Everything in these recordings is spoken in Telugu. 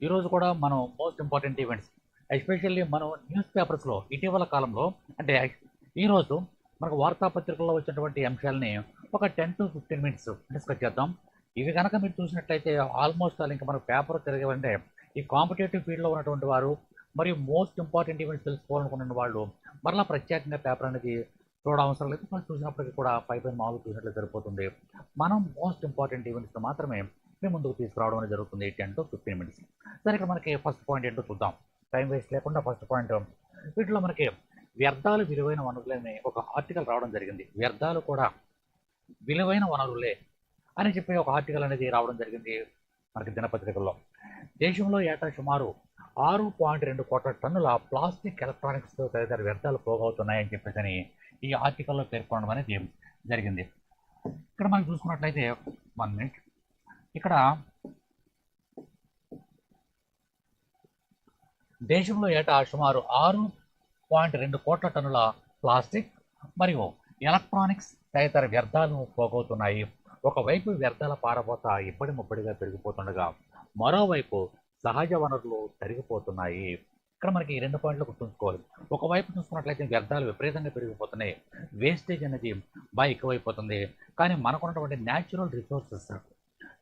ఈరోజు కూడా మనం మోస్ట్ ఇంపార్టెంట్ ఈవెంట్స్ ఎస్పెషల్లీ మనం న్యూస్ పేపర్స్లో ఇటీవల కాలంలో అంటే ఈరోజు మనకు వార్తాపత్రికల్లో వచ్చినటువంటి అంశాలని ఒక ten to fifteen minutes discuss చేద్దాం ఇవి కనుక మీరు చూసినట్లయితే ఆల్మోస్ట్ ఆల్ ఇంకా మనకు పేపర్ తిరగవంటే ఈ కాంపిటేటివ్ ఫీల్డ్లో ఉన్నటువంటి వారు మరియు మోస్ట్ ఇంపార్టెంట్ ఈవెంట్స్ తెలుసుకోవాలనుకున్న వాళ్ళు మరలా ప్రత్యేకంగా పేపర్ అనేది చూడ అవసరం లేదు మనం చూసినప్పటికీ కూడా పై పైన మామూలు చూసినట్లు సరిపోతుంది మనం మోస్ట్ ఇంపార్టెంట్ ఈవెంట్స్ మాత్రమే మేము ముందుకు తీసుకురావడం అనేది జరుగుతుంది ఏంటి అంటూ ఫిఫ్టీన్ మినిట్స్ సరే ఇక్కడ మనకి ఫస్ట్ పాయింట్ ఏంటో చూద్దాం. టైం వేస్ట్ లేకుండా ఫస్ట్ పాయింట్ వీటిలో మనకి వ్యర్థాలు విలువైన వనరులనే ఒక ఆర్టికల్ రావడం జరిగింది. వ్యర్థాలు కూడా విలువైన వనరులే అని చెప్పి ఒక ఆర్టికల్ అనేది రావడం జరిగింది మనకి దినపత్రికల్లో. దేశంలో ఏటా సుమారు ఆరు పాయింట్ రెండు కోట్ల టన్నుల ప్లాస్టిక్ ఎలక్ట్రానిక్స్ తదితర వ్యర్థాలు పోగవుతున్నాయని చెప్పేసి ఈ ఆర్టికల్లో పేర్కొనడం అనేది జరిగింది. ఇక్కడ మనం చూసుకున్నట్లయితే వన్ మినిట్ ఇక్కడ దేశంలో ఏటా సుమారు ఆరు పాయింట్ రెండు కోట్ల టన్నుల ప్లాస్టిక్ మరియు ఎలక్ట్రానిక్స్ తదితర వ్యర్థాలను పోగవుతున్నాయి ఒకవైపు వ్యర్థాల పారబోత ఇప్పటి ముప్పటిగా పెరిగిపోతుండగా మరోవైపు సహజ వనరులు తరిగిపోతున్నాయి. ఇక్కడ మనకి ఈ రెండు పాయింట్లు గుర్తుంచుకోవాలి. ఒకవైపు చూసుకున్నట్లయితే వ్యర్థాలు విపరీతంగా పెరిగిపోతున్నాయి. వేస్టేజ్ అనేది బాగా ఎక్కువైపోతుంది. కానీ మనకున్నటువంటి న్యాచురల్ రిసోర్సెస్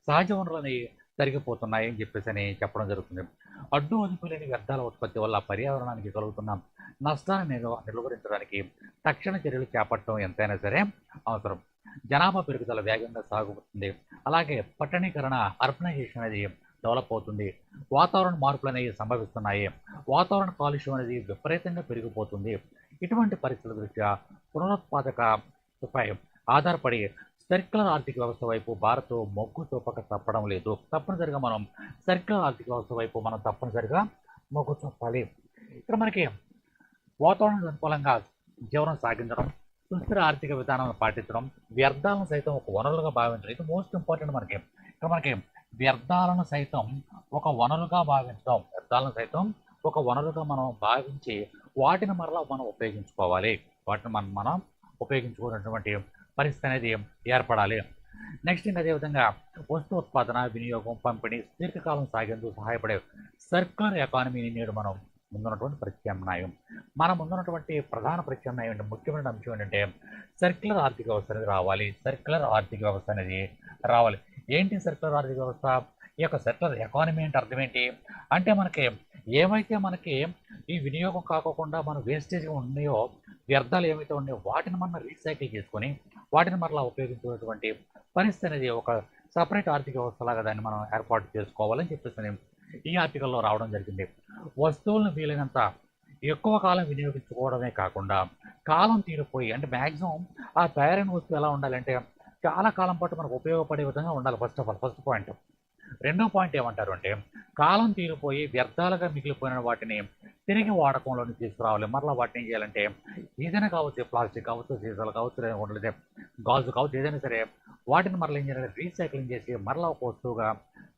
సహజ వనరులని తరిగిపోతున్నాయి అని చెప్పేసి అని చెప్పడం జరుగుతుంది. అడ్డు అదుపు లేని వ్యర్థాల ఉత్పత్తి వల్ల పర్యావరణానికి కలుగుతున్న నష్టాన్ని నిలువరించడానికి తక్షణ చర్యలు చేపట్టడం ఎంతైనా సరే అవసరం. జనాభా పెరుగుదల వేగంగా సాగుతుంది. అలాగే పట్టణీకరణ అర్బనైజేషన్ అనేది డెవలప్ అవుతుంది. వాతావరణ మార్పులు అనేవి సంభవిస్తున్నాయి. వాతావరణ కాలుష్యం అనేది విపరీతంగా పెరిగిపోతుంది. ఇటువంటి పరిస్థితుల దృష్ట్యా పునరుత్పాదకపై ఆధారపడి సర్కులర్ ఆర్థిక వ్యవస్థ వైపు భారత్ మొగ్గు చూపక తప్పడం లేదు. తప్పనిసరిగా మనం సర్కులర్ ఆర్థిక వ్యవస్థ వైపు మనం తప్పనిసరిగా మొగ్గు చూపాలి. ఇక్కడ మనకి వాతావరణం అనుకూలంగా జీవనం సాగించడం సుస్థిర ఆర్థిక విధానాలను పాటించడం వ్యర్థాలను సైతం ఒక వనరులుగా భావించడం ఇది మోస్ట్ ఇంపార్టెంట్ మనకి. ఇక్కడ మనకి వ్యర్థాలను సైతం ఒక వనరుగా భావించడం వ్యర్థాలను సైతం ఒక వనరుగా మనం భావించి వాటిని మరలా మనం ఉపయోగించుకోవాలి. వాటిని మనం మనం ఉపయోగించుకున్నటువంటి పరిస్థితి అనేది ఏర్పడాలి. నెక్స్ట్ ఇంకా అదేవిధంగా వస్తు ఉత్పాదన వినియోగం పంపిణీ దీర్ఘకాలం సాగేందుకు సహాయపడే సర్కులర్ ఎకానమీని నేడు మనం ముందున్నటువంటి ప్రత్యామ్నాయం. మన ముందున్నటువంటి ప్రధాన ప్రత్యామ్నాయం అంటే ముఖ్యమైన అంశం ఏంటంటే సర్క్యులర్ ఆర్థిక వ్యవస్థ అనేది రావాలి. సర్క్యులర్ ఆర్థిక వ్యవస్థ అనేది రావాలి. ఏంటి సర్క్యులర్ ఆర్థిక వ్యవస్థ? ఈ యొక్క సర్క్యులర్ ఎకానమీ అంటే అర్థం ఏంటి? అంటే మనకి ఏమైతే మనకి ఈ వినియోగం కాకోకుండా మన వేస్టేజ్ ఉన్నాయో వ్యర్థాలు ఏమైతే ఉన్నాయో వాటిని మనం రీసైకిల్ చేసుకొని వాటిని మరలా ఉపయోగించుకునేటువంటి పరిస్థితి అనేది ఒక సపరేట్ ఆర్థిక వ్యవస్థలాగా దాన్ని మనం ఏర్పాటు చేసుకోవాలని చెప్పేసి ఈ ఆర్టికల్లో రావడం జరిగింది. వస్తువులను వీలైనంత ఎక్కువ కాలం వినియోగించుకోవడమే కాకుండా కాలం తీరిపోయి అంటే మ్యాక్సిమం ఆ తయారైన వస్తువు ఎలా ఉండాలంటే చాలా కాలం పాటు మనకు ఉపయోగపడే విధంగా ఉండాలి first of all first point రెండో పాయింట్ ఏమంటారు అంటే కాలం తీరిపోయి వ్యర్థాలుగా మిగిలిపోయిన వాటిని తిరిగి వాడకంలోని తీసుకురావాలి. మరలా వాటిని ఏం చేయాలంటే ఏదైనా కావచ్చు ప్లాస్టిక్ కావచ్చు సీసాలు కావచ్చు లేదా గాజు కావచ్చు ఏదైనా సరే వాటిని మరలా ఏం చేయాలంటే రీసైక్లింగ్ చేసి మరలా ఒక వస్తువుగా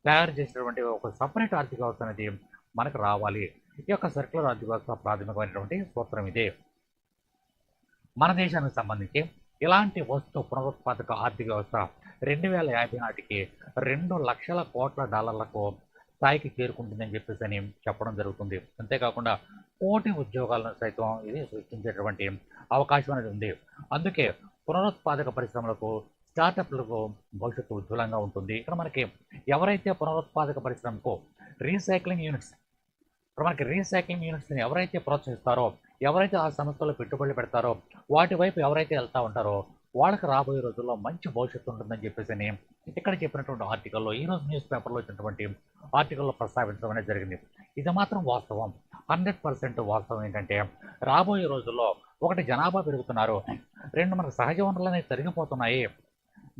తయారు చేసినటువంటి ఒక సపరేట్ ఆర్థిక వ్యవస్థ అనేది మనకు రావాలి. ఈ యొక్క సర్క్యులర్ ఆర్థిక వ్యవస్థ ప్రాథమికమైనటువంటి సూత్రం ఇదే. మన దేశానికి సంబంధించి ఇలాంటి వస్తు పునరుత్పాదక ఆర్థిక వ్యవస్థ రెండు వేల యాభై నాటికి రెండు లక్షల కోట్ల డాలర్లకు స్థాయికి చేరుకుంటుందని చెప్పేసి అని చెప్పడం జరుగుతుంది. అంతేకాకుండా కోటి ఉద్యోగాలను సైతం ఇది సృష్టించేటువంటి అవకాశం అనేది ఉంది. అందుకే పునరుత్పాదక పరిశ్రమలకు స్టార్టప్లకు భవిష్యత్తు ఉజ్వలంగా ఉంటుంది. ఇక్కడ మనకి ఎవరైతే పునరుత్పాదక పరిశ్రమకు రీసైక్లింగ్ యూనిట్స్ ఇక్కడ మనకి రీసైక్లింగ్ యూనిట్స్ని ఎవరైతే ప్రోత్సహిస్తారో ఎవరైతే ఆ సంస్థలో పెట్టుబడులు పెడతారో వాటి వైపు ఎవరైతే వెళ్తూ ఉంటారో వాళ్ళకి రాబోయే రోజుల్లో మంచి భవిష్యత్తు ఉంటుందని చెప్పేసి అని ఇక్కడ చెప్పినటువంటి ఆర్టికల్లో ఈ న్యూస్ పేపర్లో వచ్చినటువంటి ఆర్టికల్లో ప్రస్తావించడం అనేది జరిగింది. ఇది మాత్రం వాస్తవం. హండ్రెడ్ పర్సెంట్ వాస్తవం ఏంటంటే రాబోయే రోజుల్లో ఒకటి జనాభా పెరుగుతున్నారు. రెండు మనకు సహజ వనరులు అనేవి తరిగిపోతున్నాయి.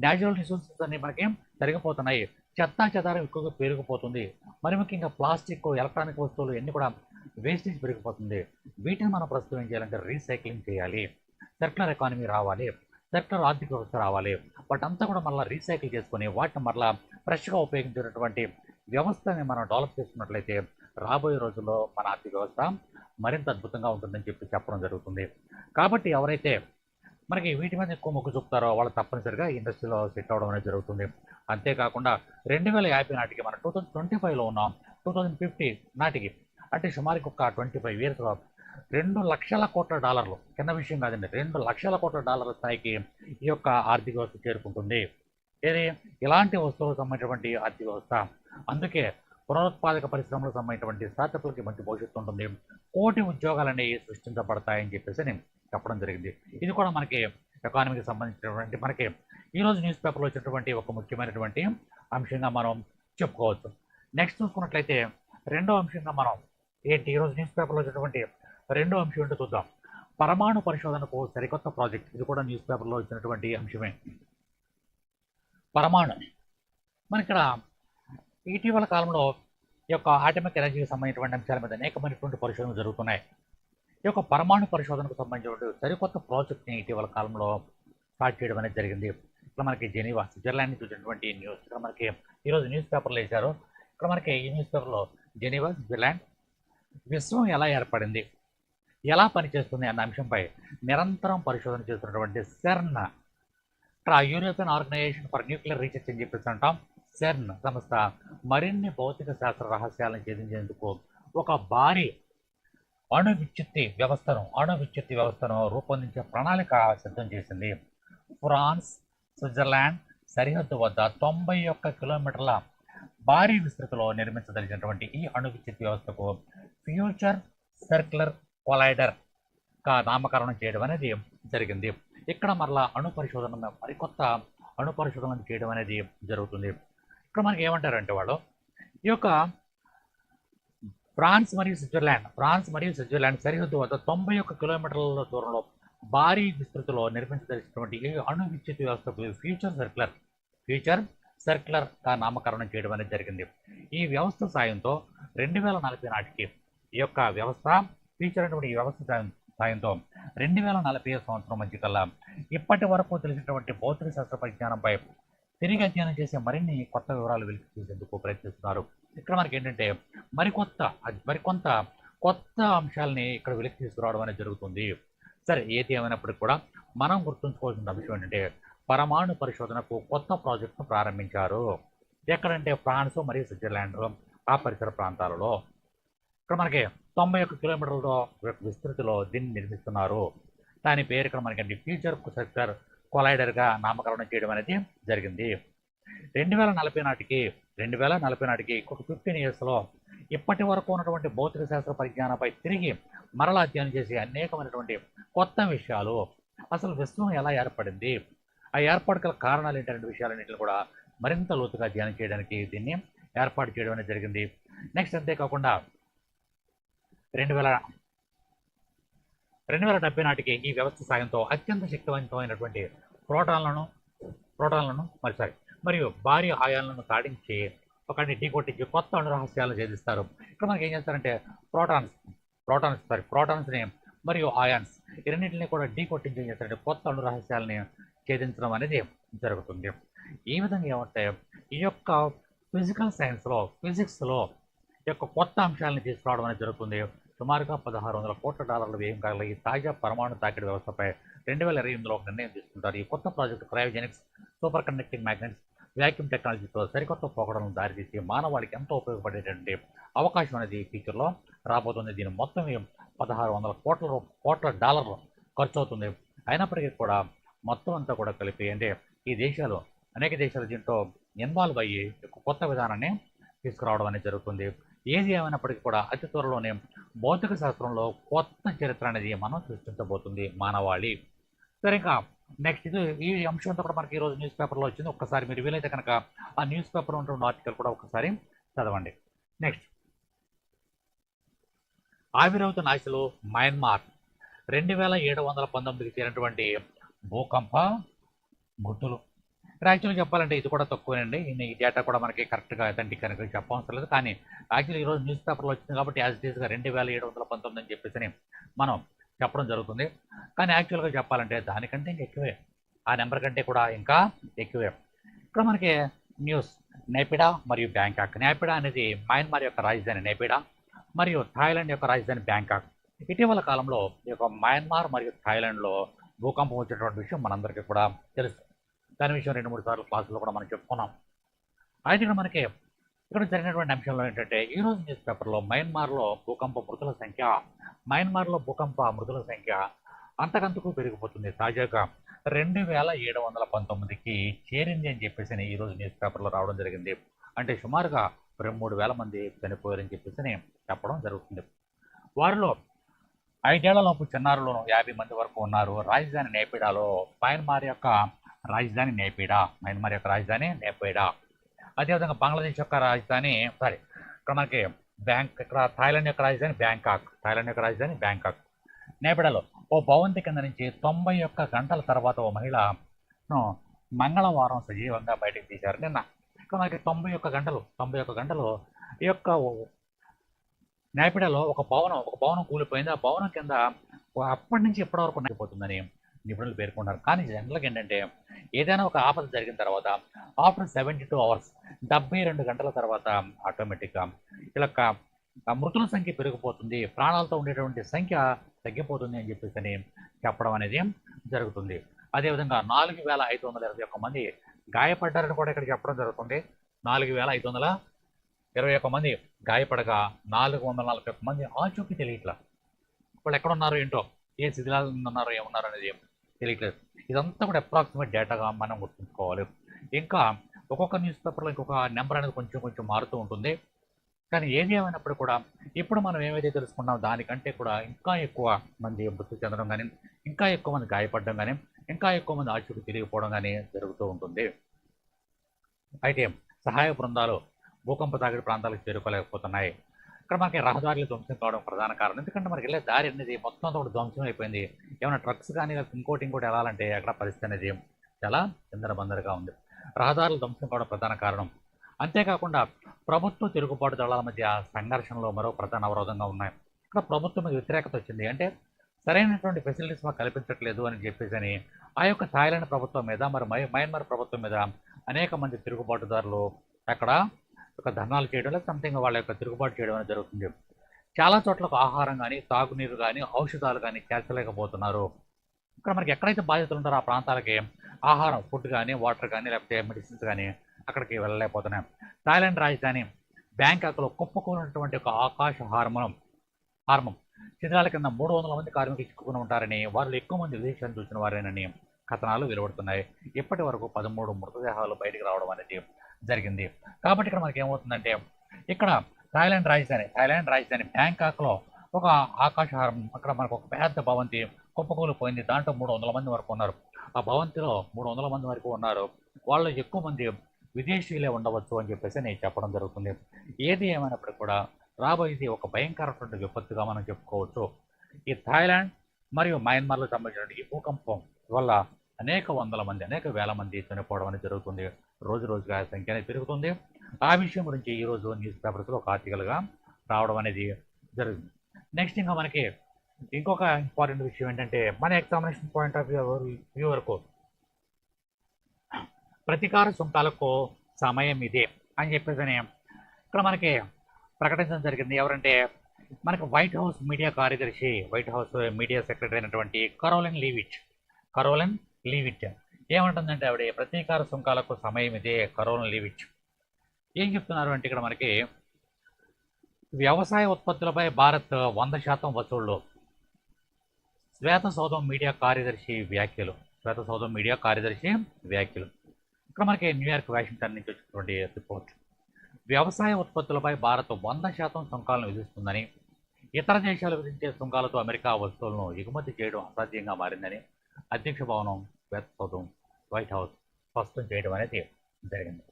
న్యాచురల్ రిసోర్సెస్ అనేవి మనకి తరిగిపోతున్నాయి. చెత్తా చెదారం ఎక్కువగా పెరిగిపోతుంది. మరి ముఖ్యంగా ప్లాస్టిక్ ఎలక్ట్రానిక్ వస్తువులు ఇవన్నీ కూడా వేస్టేజ్ పెరిగిపోతుంది. వీటిని మనం ప్రస్తుతం ఏం చేయాలంటే రీసైక్లింగ్ చేయాలి. సర్కులర్ ఎకానమీ రావాలి. సెక్టర్ ఆర్థిక వ్యవస్థ రావాలి. వాటంతా కూడా మళ్ళీ రీసైకిల్ చేసుకొని వాటిని మళ్ళీ ఫ్రెష్గా ఉపయోగించేటటువంటి వ్యవస్థని మనం డెవలప్ చేసుకున్నట్లయితే రాబోయే రోజుల్లో మన ఆర్థిక వ్యవస్థ మరింత అద్భుతంగా ఉంటుందని చెప్పి చెప్పడం జరుగుతుంది. కాబట్టి ఎవరైతే మనకి వీటి మీద ఎక్కువ మొగ్గు చూపుతారో వాళ్ళు తప్పనిసరిగా ఇండస్ట్రీలో సెట్ అవడం అనేది జరుగుతుంది. అంతేకాకుండా రెండు వేల యాభై నాటికి మనం టూ థౌజండ్ ట్వంటీ ఫైవ్లో ఉన్నాం. టూ థౌజండ్ ఫిఫ్టీ నాటికి అంటే సుమారుకి ఒక ట్వంటీ ఫైవ్ ఇయర్స్లో రెండు లక్షల కోట్ల డాలర్లు. చిన్న విషయం కాదండి రెండు లక్షల కోట్ల డాలర్ల స్థాయికి ఈ యొక్క ఆర్థిక వ్యవస్థ చేరుకుంటుంది. ఇది ఇలాంటి వస్తువులకు సంబంధించినటువంటి ఆర్థిక వ్యవస్థ. అందుకే పునరుత్పాదక పరిశ్రమలకు సంబంధించినటువంటి స్టార్టప్లకి మంచి భవిష్యత్తు ఉంటుంది. కోటి ఉద్యోగాలని సృష్టించబడతాయని చెప్పేసి నేను చెప్పడం జరిగింది. ఇది కూడా మనకి ఎకానమీకి సంబంధించినటువంటి మనకి ఈరోజు న్యూస్ పేపర్లో వచ్చినటువంటి ఒక ముఖ్యమైనటువంటి అంశంగా మనం చెప్పుకోవచ్చు. నెక్స్ట్ చూసుకున్నట్లయితే రెండో అంశంగా మనం ఏంటి? ఈరోజు న్యూస్ పేపర్లో వచ్చినటువంటి రెండో అంశం ఏంటో చూద్దాం. పరమాణు పరిశోధనకు సరికొత్త ప్రాజెక్ట్. ఇది కూడా న్యూస్ పేపర్లో ఇచ్చినటువంటి అంశమే. పరమాణు. మన ఇక్కడ ఇటీవల కాలంలో ఈ యొక్క ఆటమిక్ ఎనర్జీకి సంబంధించినటువంటి అంశాల మీద అనేకమైనటువంటి పరిశోధనలు జరుగుతున్నాయి. ఈ యొక్క పరమాణు పరిశోధనకు సంబంధించినటువంటి సరికొత్త ప్రాజెక్ట్ని ఇటీవల కాలంలో స్టార్ట్ చేయడం అనేది జరిగింది. ఇక్కడ మనకి జెనీవా స్విట్జర్లాండ్ నుంచి వచ్చినటువంటి న్యూస్. ఇక్కడ మనకి ఈరోజు న్యూస్ పేపర్లో వేశారు. ఇక్కడ మనకి ఈ న్యూస్ పేపర్లో జెనీవా స్విట్జర్లాండ్ విశ్వం ఎలా ఏర్పడింది? ఎలా పనిచేస్తుంది అన్న అంశంపై నిరంతరం పరిశోధన చేస్తున్నటువంటి సెర్న్ ఇక్కడ European organisation for nuclear research అని చెప్పేసి అంటాం. సెర్న్ సంస్థ మరిన్ని భౌతిక శాస్త్ర రహస్యాలను ఛేదించేందుకు ఒక భారీ అణు విద్యుత్తి వ్యవస్థను అణు విద్యుత్తి వ్యవస్థను రూపొందించే ప్రణాళిక సిద్ధం చేసింది. ఫ్రాన్స్ స్విట్జర్లాండ్ సరిహద్దు వద్ద తొంభై ఒక్క కిలోమీటర్ల భారీ విస్తృతిలో నిర్మించదలిచినటువంటి ఈ అణు విద్యుత్ వ్యవస్థకు ఫ్యూచర్ సర్క్యులర్ కొలైడర్గా నామకరణం చేయడం అనేది జరిగింది. ఇక్కడ మరలా అణు పరిశోధన మరికొత్త అణు పరిశోధన చేయడం అనేది జరుగుతుంది. ఇక్కడ మనకి ఏమంటారంటే వాళ్ళు ఈ యొక్క ఫ్రాన్స్ మరియు స్విట్జర్లాండ్ ఫ్రాన్స్ మరియు స్విట్జర్లాండ్ సరిహద్దు వద్ద తొంభై ఒక్క కిలోమీటర్ల దూరంలో భారీ విస్తృతిలో నిర్మించదలిసినటువంటి ఈ అణు విద్యుత్ వ్యవస్థకు ఫ్యూచర్ సర్క్యులర్ ఫ్యూచర్ సర్క్యులర్గా నామకరణం చేయడం అనేది జరిగింది. ఈ వ్యవస్థ సాయంతో రెండు వేల నలభై నాటికి ఈ యొక్క వ్యవస్థ ఫ్యూచర్ ఈ వ్యవస్థ సాయం- సాయంతో రెండు వేల నలభై సంవత్సరం మధ్య కల్లా ఇప్పటి వరకు తెలిసినటువంటి భౌతిక శాస్త్ర పరిజ్ఞానంపై తిరిగి అధ్యయనం చేసే మరిన్ని కొత్త వివరాలు వెలికి చూసేందుకు ప్రయత్నిస్తున్నారు. ఇక్కడ మనకి ఏంటంటే మరికొత్త మరికొంత కొత్త అంశాలని ఇక్కడ వెలికి తీసుకురావడం అనేది జరుగుతుంది. సరే ఏది ఏమైనప్పటికీ కూడా మనం గుర్తుంచుకోవాల్సిన అంశం ఏంటంటే పరమాణు పరిశోధనకు కొత్త ప్రాజెక్టును ప్రారంభించారు. ఎక్కడంటే ఫ్రాన్స్ మరియు స్విట్జర్లాండ్ ఆ పరిసర ప్రాంతాలలో. ఇక్కడ మనకి తొంభై ఒక్క కిలోమీటర్ల విస్తృతిలో దీన్ని నిర్మిస్తున్నారు. దాని పేరు ఇక్కడ మనకి ఫ్యూచర్ సెక్టర్ కొలైడర్గా నామకరణం చేయడం అనేది జరిగింది. రెండు వేల నలభై నాటికి రెండు వేల నలభై నాటికి ఒక ఫిఫ్టీన్ ఇయర్స్లో ఇప్పటి వరకు ఉన్నటువంటి భౌతిక శాస్త్ర పరిజ్ఞానంపై తిరిగి మరలా అధ్యయనం చేసి అనేకమైనటువంటి కొత్త విషయాలు అసలు విశ్వం ఎలా ఏర్పడింది? ఆ ఏర్పాటు గల కారణాలు ఏంటనే విషయాలన్నింటిని కూడా మరింత లోతుగా అధ్యయనం చేయడానికి దీన్ని ఏర్పాటు చేయడం అనేది జరిగింది. నెక్స్ట్ అంతేకాకుండా రెండు వేల రెండు వేల డెబ్బై నాటికి ఈ వ్యవస్థ సాయంతో అత్యంత శక్తివంతమైనటువంటి ప్రోటాన్లను ప్రోటాన్లను మరి సారీ మరియు భారీ ఆయాలను తాడించి ఒకటి ఢీకొట్టించి కొత్త అణు రహస్యాలను ఛేదిస్తారు. ఇక్కడ మనకి ఏం చేస్తారంటే ప్రోటాన్స్ ప్రోటాన్స్ సారీ ప్రోటాన్స్ని మరియు ఆయాన్స్ ఈ రెండింటిని కూడా ఢీకొట్టించి ఏం చేస్తారంటే కొత్త అణురహస్యాలని ఛేదించడం అనేది జరుగుతుంది. ఈ విధంగా ఏమంటే ఈ యొక్క ఫిజికల్ సైన్స్లో ఫిజిక్స్లో యొక్క కొత్త అంశాలను తీసుకురావడం అనేది జరుగుతుంది. సుమారుగా పదహారు వందల కోట్ల డాలర్ల వ్యయం గల ఈ తాజా పరమాణు తాకిడి వ్యవస్థపై రెండు వేల ఇరవై ఎనిమిదిలో ఒక నిర్ణయం తీసుకుంటారు. ఈ కొత్త project cryogenics superconducting magnets vacuum టెక్నాలజీతో సరికొత్త పోకడలను దారితీసి మానవాళికి ఎంతో ఉపయోగపడేటువంటి అవకాశం అనేది ఫ్యూచర్లో రాబోతుంది. దీని మొత్తం పదహారు వందల కోట్ల కోట్ల డాలర్లు ఖర్చు అవుతుంది అయినప్పటికీ కూడా మొత్తం అంతా కూడా కలిపి అంటే ఈ దేశాలు అనేక దేశాలు దీంట్లో ఇన్వాల్వ్ అయ్యి కొత్త విధానాన్ని తీసుకురావడం అనేది జరుగుతుంది. ఏది ఏమైనప్పటికీ కూడా అతి త్వరలోనే భౌతిక శాస్త్రంలో కొత్త చరిత్ర అనేది మనం సృష్టించబోతుంది మానవాళి. సరే ఇంకా నెక్స్ట్ ఇది ఈ అంశం అంతా కూడా మనకి ఈరోజు న్యూస్ పేపర్లో వచ్చింది. ఒక్కసారి మీరు వీలైతే కనుక ఆ న్యూస్ పేపర్ ఉంటున్న ఆర్టికల్ కూడా ఒకసారి చదవండి. నెక్స్ట్ ఆవిరవుతున్న ఆశలు మయన్మార్ రెండు వేల ఏడు వందల పంతొమ్మిదికి చేరినటువంటి భూకంప గుర్తులు యాక్చువల్గా చెప్పాలంటే ఇది కూడా తక్కువేనండి. ఈ ఈ డేటా కూడా మనకి కరెక్ట్గా అథెంటిక్ అని చెప్పవసరం లేదు. కానీ యాక్చువల్లీ ఈరోజు న్యూస్ పేపర్లో వచ్చింది కాబట్టి యాజ్ డీస్గా రెండు వేల ఏడు వందల పంతొమ్మిది అని చెప్పేసి మనం చెప్పడం జరుగుతుంది. కానీ యాక్చువల్గా చెప్పాలంటే దానికంటే ఇంకా ఎక్కువే. ఆ నెంబర్ కంటే కూడా ఇంకా ఎక్కువే. ఇక్కడ మనకి న్యూస్ నేపిడా మరియు బ్యాంకాక్. నేపిడా అనేది మయన్మార్ యొక్క రాజధాని నేపిడా మరియు థాయిలాండ్ యొక్క రాజధాని బ్యాంకాక్. ఇటీవల కాలంలో ఈ యొక్క మయన్మార్ మరియు థాయిలాండ్లో భూకంపం వచ్చినటువంటి విషయం మనందరికీ కూడా తెలుసు. దాని విషయం రెండు మూడు సార్లు క్లాసులో కూడా మనం చెప్పుకున్నాం. అయితే ఇక్కడ మనకి ఇక్కడ జరిగినటువంటి అంశంలో ఏంటంటే ఈరోజు న్యూస్ పేపర్లో మయన్మార్లో భూకంప మృతుల సంఖ్య మయన్మార్లో భూకంప మృతుల సంఖ్య అంతకంతకు పెరిగిపోతుంది. తాజాగా రెండు వేల ఏడు వందల పంతొమ్మిదికి చేరింది అని చెప్పేసి ఈరోజు న్యూస్ పేపర్లో రావడం జరిగింది. అంటే సుమారుగా రెండు మూడు వేల మంది చనిపోయారని చెప్పేసి చెప్పడం జరుగుతుంది. వారిలో ఐదేళ్ళలోపు చిన్నారులను యాభై మంది వరకు ఉన్నారు. రాజధాని నేపిడాలో మయన్మార్ యొక్క రాజధాని నేపీడ? మయన్మార్ యొక్క రాజధాని నేపిడా? అదేవిధంగా బంగ్లాదేశ్ యొక్క రాజధాని సారీ ఇక్కడ మనకి బ్యాంక్ ఇక్కడ థాయిలాండ్ యొక్క రాజధాని బ్యాంకాక్ థాయిలాండ్ యొక్క రాజధాని బ్యాంకాక్. నేపీడలో ఓ భవంతి కింద నుంచి తొంభై ఒక్క గంటల తర్వాత ఓ మహిళను మంగళవారం సజీవంగా బయటకు తీశారు. నిన్న ఇక్కడ మనకి తొంభై ఒక్క గంటలు తొంభై ఒక్క గంటలు ఈ యొక్క నేపిడాలో ఒక భవనం ఒక భవనం కూలిపోయింది. ఆ భవనం కింద అప్పటి నుంచి ఎప్పటి వరకు నడిపోతుందని నిపుణులు పేర్కొన్నారు. కానీ జనరల్గా ఏంటంటే ఏదైనా ఒక ఆపద జరిగిన తర్వాత ఆఫ్టర్ సెవెంటీ టూ అవర్స్ డెబ్బై రెండు గంటల తర్వాత ఆటోమేటిక్గా ఇలా మృతుల సంఖ్య పెరిగిపోతుంది ప్రాణాలతో ఉండేటువంటి సంఖ్య తగ్గిపోతుంది అని చెప్పేసి చెప్పడం అనేది జరుగుతుంది. అదేవిధంగా నాలుగు వేల ఐదు వందల ఇరవై ఒక్క మంది గాయపడ్డారని కూడా ఇక్కడ చెప్పడం జరుగుతుంది. నాలుగు వేల ఐదు వందల ఇరవై ఒక్క మంది గాయపడగా నాలుగు వందల నలభై ఒక్క మంది ఆచూకీ తెలియట్లా. వాళ్ళు ఎక్కడ ఉన్నారో ఏంటో? ఏ శిథిలాలు ఉన్నారో ఏమున్నారో అనేది తెలియట్లేదు. ఇదంతా కూడా అప్రాక్సిమేట్ డేటాగా మనం గుర్తుంచుకోవాలి. ఇంకా ఒక్కొక్క న్యూస్ పేపర్లో ఇంకొక నెంబర్ అనేది కొంచెం కొంచెం మారుతూ ఉంటుంది. కానీ ఏది ఏమైనప్పుడు కూడా ఇప్పుడు మనం ఏమైతే తెలుసుకున్నాం దానికంటే కూడా ఇంకా ఎక్కువ మంది మృతి చెందడం కానీ ఇంకా ఎక్కువ మంది గాయపడడం కానీ ఇంకా ఎక్కువ మంది ఆచూకీ తిరిగిపోవడం కానీ జరుగుతూ ఉంటుంది. అయితే సహాయ బృందాలు భూకంప తాకిడి ప్రాంతాలకు చేరుకోలేకపోతున్నాయి. ఇక్కడ మనకి రహదారులు ధ్వంసం కావడం ప్రధాన కారణం. ఎందుకంటే మనకి వెళ్ళే దారి అనేది మొత్తం అంతా కూడా ధ్వంసం అయిపోయింది. ఏమైనా ట్రక్స్ కానీ ఇంకోటి ఇంకోటి వెళ్ళాలంటే అక్కడ పరిస్థితి అనేది చాలా చిందరబందరగా ఉంది. రహదారులు ధ్వంసం కావడం ప్రధాన కారణం. అంతేకాకుండా ప్రభుత్వ తిరుగుబాటు దళాల మధ్య సంఘర్షణలో మరో ప్రధాన అవరోధంగా ఉన్నాయి. ఇక్కడ ప్రభుత్వం మీద వ్యతిరేకత వచ్చింది. అంటే సరైనటువంటి ఫెసిలిటీస్ మాకు కల్పించట్లేదు అని చెప్పేసి అని ఆ యొక్క థాయిలాండ్ ప్రభుత్వం మీద మరి మయ- మయన్మార్ ప్రభుత్వం మీద అనేక మంది తిరుగుబాటుదారులు అక్కడ ఒక ధర్నాలు చేయడం లేదా సంథింగ్ వాళ్ళ యొక్క తిరుగుబాటు చేయడం అనేది జరుగుతుంది. చాలా చోట్లకు ఆహారం కానీ తాగునీరు కానీ ఔషధాలు కానీ చేర్చలేకపోతున్నారు. ఇక్కడ మనకి ఎక్కడైతే బాధితులు ఉంటారో ఆ ప్రాంతాలకి ఆహారం ఫుడ్ కానీ వాటర్ కానీ లేకపోతే మెడిసిన్స్ కానీ అక్కడికి వెళ్ళలేకపోతున్నాయి. థాయిలాండ్ రాజధాని బ్యాంకాక్లో కుప్పకూలినటువంటి ఒక ఆకాశ హార్మోనం హార్మం చిత్రాల కింద మూడు వందల మంది కార్మికులు చిక్కుకుని ఉంటారని వారిలో ఎక్కువ మంది విదేశాన్ని చూసిన వారేనని కథనాలు వెలువడుతున్నాయి. ఇప్పటి వరకు పదమూడు మృతదేహాలు బయటకు రావడం అనేది జరిగింది. కాబట్టి ఇక్కడ మనకి ఏమవుతుందంటే ఇక్కడ థాయిలాండ్ రాజధాని థాయిలాండ్ రాజధాని బ్యాంకాక్లో ఒక ఆకాశహారం అక్కడ మనకు ఒక పెద్ద భవంతి కుప్పకూలిపోయింది దాంట్లో మూడు వందల మంది వరకు ఉన్నారు. ఆ భవంతిలో మూడు వందల మంది వరకు ఉన్నారు. వాళ్ళు ఎక్కువ మంది విదేశీయులే ఉండవచ్చు అని చెప్పేసి నేను చెప్పడం జరుగుతుంది. ఏది ఏమైనప్పటికీ కూడా రాబోయేది ఒక భయంకరమైనటువంటి విపత్తుగా మనం చెప్పుకోవచ్చు. ఈ థాయిలాండ్ మరియు మయన్మార్లో సంబంధించిన ఈ భూకంపం వల్ల అనేక వందల మంది అనేక వేల మంది చనిపోవడం అనేది జరుగుతుంది. రోజు రోజుగా ఆ సంఖ్య అనేది పెరుగుతుంది. ఆ విషయం గురించి ఈ రోజు న్యూస్ పేపర్స్లో ఒక ఆర్టికల్గా రావడం అనేది జరుగుతుంది. నెక్స్ట్ ఇంకా మనకి ఇంకొక ఇంపార్టెంట్ విషయం ఏంటంటే మన examination point of view view వరకు ప్రతీకార సుంకాలకు సమయం ఇదే అని చెప్పేసి ఇక్కడ మనకి ప్రకటించడం జరిగింది. ఎవరంటే మనకి వైట్ హౌస్ మీడియా కార్యదర్శి వైట్ హౌస్ మీడియా సెక్రటరీ అయినటువంటి కరోలిన్ లీవిట్ కరోలిన్ లీవిట్ ఏమంటుందంటే ఆవిడ ప్రతీకార సుంకాలకు సమయం ఇదే కరోలిన్ లీవిట్ ఏం చెప్తున్నారు అంటే ఇక్కడ మనకి వ్యవసాయ ఉత్పత్తులపై భారత్ వంద శాతం వసూళ్ళు. శ్వేత సౌధం మీడియా కార్యదర్శి వ్యాఖ్యలు. శ్వేత సౌధం మీడియా కార్యదర్శి వ్యాఖ్యలు. ఇక్కడ మనకి న్యూయార్క్ వాషింగ్టన్ నుంచి వచ్చినటువంటి రిపోర్ట్. వ్యవసాయ ఉత్పత్తులపై భారత్ వంద శాతం సుంకాలను విధిస్తుందని ఇతర దేశాలు విధించే సుంకాలతో అమెరికా వస్తువులను ఎగుమతి చేయడం అసాధ్యంగా మారిందని అధ్యక్ష భవనం శ్వేత సౌధం వైట్ హౌస్ స్పష్టం చేయడం అనేది జరిగింది.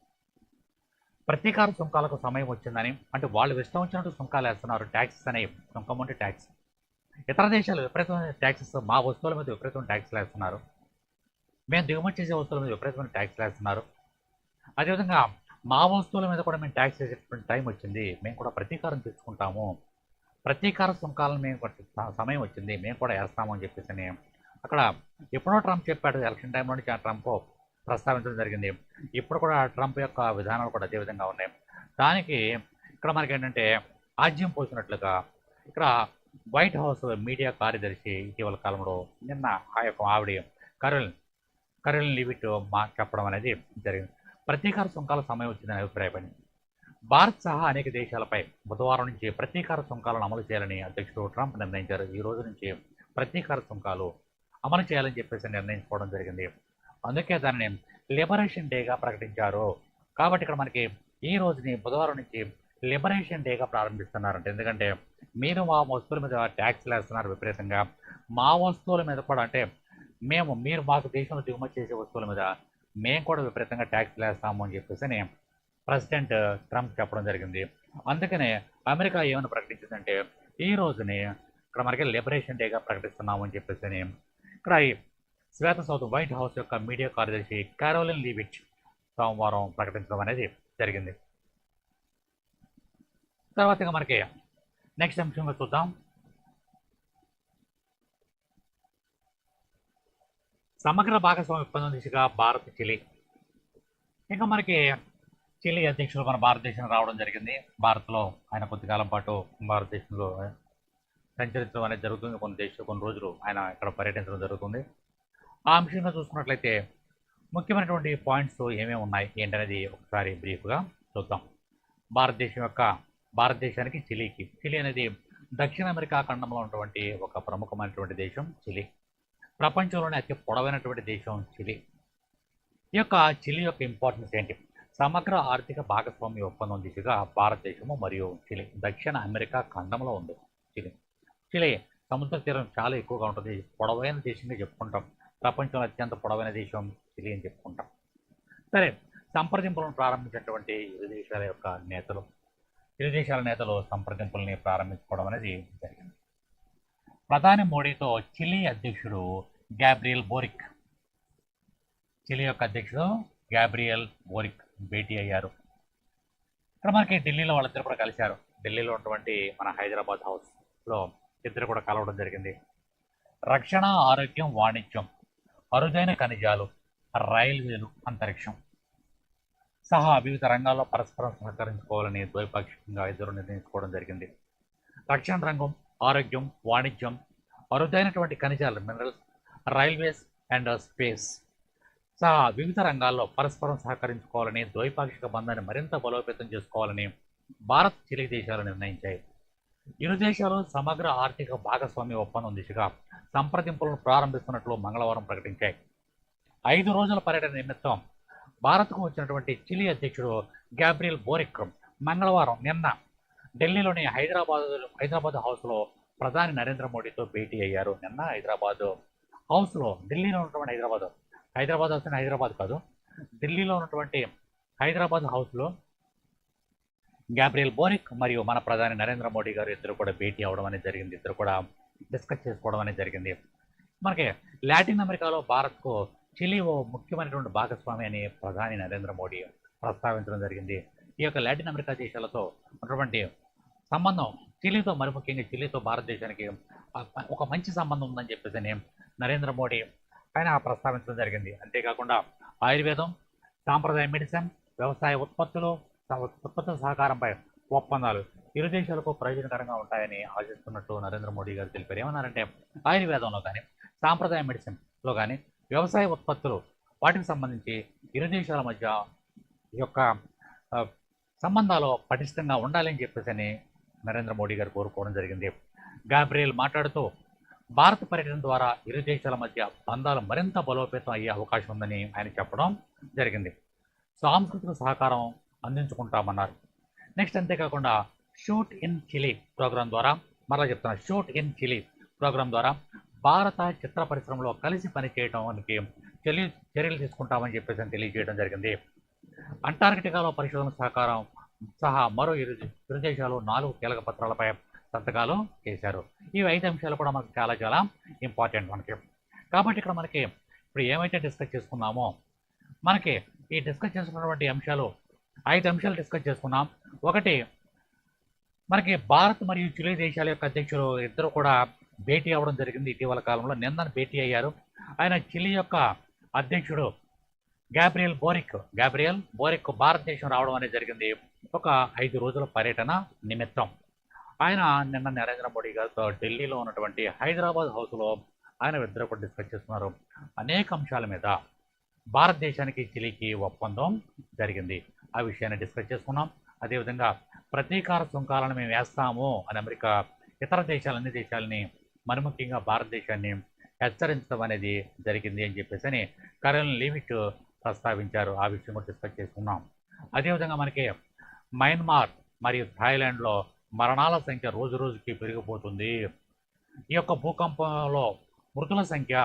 ప్రతీకార సుంకాలకు సమయం వచ్చిందని అంటే వాళ్ళు ఇష్టం వచ్చినట్టు సుంకాలు వేస్తున్నారు ట్యాక్సెస్ అనేవి సుంకం అంటే ట్యాక్స్ ఇతర దేశాలు విపరీతమైన ట్యాక్సెస్ మా వస్తువుల మీద విపరీతమైన ట్యాక్స్లు వేస్తున్నారు. మేము దిగుమతి చేసే వస్తువుల మీద విపరీతమైన ట్యాక్స్లు వేస్తున్నారు. అదేవిధంగా మా వస్తువుల మీద కూడా మేము ట్యాక్స్ వేసేటువంటి టైం వచ్చింది. మేము కూడా ప్రతీకారం తెచ్చుకుంటాము. ప్రతీకార సుంకాలను మేము సమయం వచ్చింది. మేము కూడా వేస్తాము అని చెప్పేసి అక్కడ ఎప్పుడో ట్రంప్ చెప్పాడు ఎలక్షన్ టైంలో నుంచి ఆ ట్రంప్ ప్రస్తావించడం జరిగింది. ఇప్పుడు కూడా ట్రంప్ యొక్క విధానాలు కూడా అదే విధంగా ఉన్నాయి. దానికి ఇక్కడ మనకి ఏంటంటే ఆజ్యం పోసినట్లుగా ఇక్కడ వైట్ హౌస్ మీడియా కార్యదర్శి ఇటీవల కాలంలో నిన్న ఆ యొక్క ఆవిడ కరుల్ కరుల్ లివిట్ మా చెప్పడం అనేది జరిగింది. ప్రతీకార సుంకాల సమయం వచ్చిందని అభిప్రాయపడింది. భారత్ సహా అనేక దేశాలపై బుధవారం నుంచి ప్రతీకార సుంకాలను అమలు చేయాలని అధ్యక్షుడు ట్రంప్ నిర్ణయించారు. ఈ రోజు నుంచి ప్రతీకార సుంకాలు అమలు చేయాలని చెప్పేసి నిర్ణయించుకోవడం జరిగింది. అందుకే దానిని లిబరేషన్ డేగా ప్రకటించారు. కాబట్టి ఇక్కడ మనకి ఈ రోజుని బుధవారం నుంచి లిబరేషన్ డేగా ప్రారంభిస్తున్నారంట. ఎందుకంటే మీరు మా వస్తువుల మీద ట్యాక్స్లు వేస్తున్నారు విపరీతంగా. మా వస్తువుల మీద కూడా అంటే మేము మీరు మాకు దేశంలో దిగుమతి చేసే వస్తువుల మీద మేము కూడా విపరీతంగా ట్యాక్స్లు వేస్తాము అని చెప్పేసి ప్రెసిడెంట్ ట్రంప్ చెప్పడం జరిగింది. అందుకనే అమెరికా ఏమైనా ప్రకటించిందంటే ఈ రోజుని ఇక్కడ మనకి లిబరేషన్ డేగా ప్రకటిస్తున్నాము అని చెప్పేసి ఇక్కడ శ్వేత సౌత్ వైట్ హౌస్ యొక్క మీడియా కార్యదర్శి కారోలిన్ లీవిచ్ సోమవారం ప్రకటించడం అనేది జరిగింది. తర్వాత మనకి నెక్స్ట్ అంశంగా చూద్దాం. సమగ్ర భాగస్వామ్య ఒప్పందం దిశగా భారత్ చిలీ. ఇంకా మనకి చిలీ అధ్యక్షులు మన భారతదేశం రావడం జరిగింది. భారత్లో ఆయన కొద్ది కాలం పాటు భారతదేశంలో సంచరించడం అనేది జరుగుతుంది కొన్ని దేశాలు కొన్ని రోజులు ఆయన ఇక్కడ పర్యటించడం జరుగుతుంది. ఆ అంశంగా చూసుకున్నట్లయితే ముఖ్యమైనటువంటి పాయింట్స్ ఏమేమి ఉన్నాయి ఏంటనేది ఒకసారి బ్రీఫ్గా చూద్దాం. భారతదేశం యొక్క భారతదేశానికి చిలీకి. చిలీ అనేది దక్షిణ అమెరికా ఖండంలో ఉన్నటువంటి ఒక ప్రముఖమైనటువంటి దేశం చిలీ. ప్రపంచంలోనే అతి పొడవైనటువంటి దేశం చిలీ. ఈ యొక్క చిలీ యొక్క ఇంపార్టెన్స్ ఏంటి? సమగ్ర ఆర్థిక భాగస్వామ్య ఒప్పందం దిశగా భారతదేశము మరియు చిలీ దక్షిణ అమెరికా ఖండంలో ఉంది చిలీ. చిలే సముద్ర తీరం చాలా ఎక్కువగా ఉంటుంది. పొడవైన దేశంగా చెప్పుకుంటాం. ప్రపంచంలో అత్యంత పొడవైన దేశం చిలే అని చెప్పుకుంటాం. సరే సంప్రదింపులను ప్రారంభించినటువంటి ఇరు దేశాల యొక్క నేతలు. ఇరు దేశాల నేతలు సంప్రదింపుల్ని ప్రారంభించుకోవడం అనేది జరిగింది. ప్రధాని మోడీతో చిలీ అధ్యక్షుడు గ్యాబ్రియల్ బోరిక్. చిలీ యొక్క అధ్యక్షుడు గ్యాబ్రియల్ బోరిక్ భేటీ అయ్యారు. ఇక్కడ మనకి ఢిల్లీలో వాళ్ళిద్దరు కూడా కలిశారు. ఢిల్లీలో ఉన్నటువంటి మన హైదరాబాద్ హౌస్లో ఇద్దరు కూడా కలవడం జరిగింది. రక్షణ ఆరోగ్యం వాణిజ్యం. అరుదైన ఖనిజాలు రైల్వేలు అంతరిక్షం. సహా వివిధ రంగాల్లో పరస్పరం సహకరించుకోవాలని ద్వైపాక్షికంగా ఇద్దరు నిర్ణయించుకోవడం జరిగింది. రక్షణ రంగం ఆరోగ్యం వాణిజ్యం అరుదైనటువంటి ఖనిజాలు మినరల్స్ రైల్వేస్ అండ్ స్పేస్ సహా వివిధ రంగాల్లో పరస్పరం సహకరించుకోవాలని ద్వైపాక్షిక బంధాన్ని మరింత బలోపేతం చేసుకోవాలని భారత్ చిలీ దేశాలు నిర్ణయించాయి. ఇరు దేశాలు సమగ్ర ఆర్థిక భాగస్వామ్య ఒప్పందం దిశగా సంప్రదింపులను ప్రారంభిస్తున్నట్లు మంగళవారం ప్రకటించాయి. ఐదు రోజుల పర్యటన నిమిత్తం భారత్కు వచ్చినటువంటి చిలీ అధ్యక్షుడు గ్యాబ్రియల్ బోరిక్ మంగళవారం నిన్న ఢిల్లీలోని హైదరాబాద్ హైదరాబాద్ హౌస్లో ప్రధాని నరేంద్ర మోడీతో భేటీ అయ్యారు. నిన్న హైదరాబాద్ హౌస్లో ఢిల్లీలో ఉన్నటువంటి హైదరాబాద్ హైదరాబాద్ హౌస్ హైదరాబాద్ కాదు ఢిల్లీలో ఉన్నటువంటి హైదరాబాద్ హౌస్లో గ్యాబ్రియల్ బోరిక్ మరియు మన ప్రధాని నరేంద్ర మోడీ గారు ఇద్దరు కూడా భేటీ అవడం అనేది జరిగింది. ఇద్దరు కూడా డిస్కస్ చేసుకోవడం అనేది జరిగింది. మనకి లాటిన్ అమెరికాలో భారత్కు చిలీ ఓ ముఖ్యమైనటువంటి భాగస్వామి అని ప్రధాని నరేంద్ర మోడీ ప్రస్తావించడం జరిగింది. ఈ యొక్క లాటిన్ అమెరికా దేశాలతో ఉన్నటువంటి సంబంధం చిలీతో మరి ముఖ్యంగా చిలీతో భారతదేశానికి ఒక మంచి సంబంధం ఉందని చెప్పేసి నరేంద్ర మోడీ ఆయన ప్రస్తావించడం జరిగింది. అంతేకాకుండా ఆయుర్వేదం సాంప్రదాయ మెడిసిన్ వ్యవసాయ ఉత్పత్తులు ఉత్పత్తుల సహకారంపై ఒప్పందాలు ఇరు దేశాలకు ప్రయోజనకరంగా ఉంటాయని ఆశిస్తున్నట్టు నరేంద్ర మోడీ గారు తెలిపారు. ఏమన్నారంటే ఆయుర్వేదంలో కానీ సాంప్రదాయ మెడిసిన్లో కానీ వ్యవసాయ ఉత్పత్తులు వాటికి సంబంధించి ఇరు దేశాల మధ్య ఈ యొక్క సంబంధాలు పటిష్టంగా ఉండాలని చెప్పేసి నరేంద్ర మోడీ గారు కోరుకోవడం జరిగింది. గాబ్రియల్ మాట్లాడుతూ భారత పర్యటన ద్వారా ఇరు దేశాల మధ్య బంధాలు మరింత బలోపేతం అయ్యే అవకాశం ఉందని ఆయన చెప్పడం జరిగింది. సాంస్కృతిక సహకారం అందించుకుంటామన్నారు. నెక్స్ట్ అంతేకాకుండా షూట్ ఇన్ చిలీ ప్రోగ్రాం ద్వారా మరలా చెప్తున్నా షూట్ ఇన్ చిలీ ప్రోగ్రాం ద్వారా భారత చిత్ర పరిశ్రమలో కలిసి పనిచేయడానికి చర్య చర్యలు తీసుకుంటామని చెప్పేసి తెలియజేయడం జరిగింది. అంటార్కిటికాలో పరిశోధన సహకారం సహా మరో ఇరు ఇరు దేశాలు నాలుగు కీలక పత్రాలపై సంతకాలు చేశారు. ఈ ఐదు అంశాలు కూడా మనకు చాలా చాలా ఇంపార్టెంట్ మనకి. కాబట్టి ఇక్కడ మనకి ఇప్పుడు ఏమైతే డిస్కస్ చేసుకున్నామో మనకి ఈ డిస్కస్ చేసుకున్నటువంటి అంశాలు ఐదు అంశాలు డిస్కస్ చేసుకున్నాం. ఒకటి మనకి భారత్ మరియు చిలీ దేశాల యొక్క అధ్యక్షులు ఇద్దరు కూడా భేటీ అవ్వడం జరిగింది ఇటీవల కాలంలో. నిన్న భేటీ అయ్యారు. ఆయన చిలీ యొక్క అధ్యక్షుడు గ్యాబ్రియల్ బోరిక్ గ్యాబ్రియల్ బోరిక్ భారతదేశం రావడం అనేది జరిగింది ఒక ఐదు రోజుల పర్యటన నిమిత్తం. ఆయన నిన్న నరేంద్ర మోడీ గారితో ఢిల్లీలో ఉన్నటువంటి హైదరాబాద్ హౌస్లో ఆయన ఇద్దరు కూడా డిస్కస్ చేస్తున్నారు అనేక అంశాల మీద భారతదేశానికి చిలీకి ఒప్పందం జరిగింది. ఆ విషయాన్ని డిస్కస్ చేసుకున్నాం. అదేవిధంగా ప్రతీకార సుంకాలను మేము వేస్తాము అని అమెరికా ఇతర దేశాలు అన్ని దేశాలని మరి ముఖ్యంగా భారతదేశాన్ని హెచ్చరించడం అనేది జరిగింది అని చెప్పేసి అని కరెన్ లిమిట్ ప్రస్తావించారు. ఆ విషయం కూడా డిస్కస్ చేసుకున్నాం. అదేవిధంగా మనకి మయన్మార్ మరియు థాయిలాండ్లో మరణాల సంఖ్య రోజు రోజుకి పెరిగిపోతుంది. ఈ యొక్క భూకంపంలో మృతుల సంఖ్య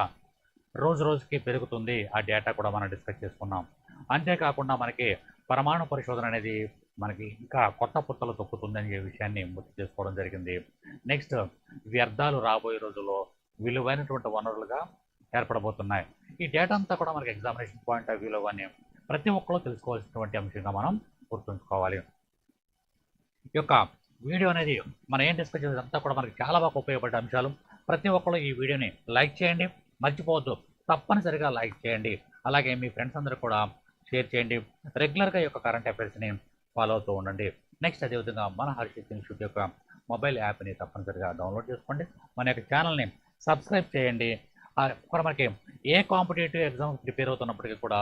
రోజు రోజుకి పెరుగుతుంది. ఆ డేటా కూడా మనం డిస్కస్ చేసుకున్నాం. అంతేకాకుండా మనకి పరమాణు పరిశోధన అనేది మనకి ఇంకా కొత్త పుత్తలు తొక్కుతుందనే విషయాన్ని గుర్తు చేసుకోవడం జరిగింది. నెక్స్ట్ వ్యర్థాలు రాబోయే రోజుల్లో విలువైనటువంటి వనరులుగా ఏర్పడబోతున్నాయి. ఈ డేటా అంతా కూడా మనకి ఎగ్జామినేషన్ పాయింట్ ఆఫ్ వ్యూలో కానీ ప్రతి ఒక్కరూ తెలుసుకోవాల్సినటువంటి అంశంగా మనం గుర్తుంచుకోవాలి. ఈ యొక్క వీడియో అనేది మనం ఏం డిస్కస్ చేసేదంతా కూడా మనకి చాలా బాగా ఉపయోగపడే అంశాలు. ప్రతి ఒక్కరు ఈ వీడియోని లైక్ చేయండి. మర్చిపోవద్దు. తప్పనిసరిగా లైక్ చేయండి. అలాగే మీ ఫ్రెండ్స్ అందరూ కూడా షేర్ చేయండి. రెగ్యులర్గా ఈ యొక్క కరెంట్ అఫైర్స్ని ఫాలో అవుతూ ఉండండి. నెక్స్ట్ అదేవిధంగా మన హర్షిత్ ఇన్స్టిట్యూట్ యొక్క మొబైల్ యాప్ని తప్పనిసరిగా డౌన్లోడ్ చేసుకోండి. మన యొక్క ఛానల్ని సబ్స్క్రైబ్ చేయండి. కూడా మనకి ఏ కాంపిటేటివ్ ఎగ్జామ్ ప్రిపేర్ అవుతున్నప్పటికీ కూడా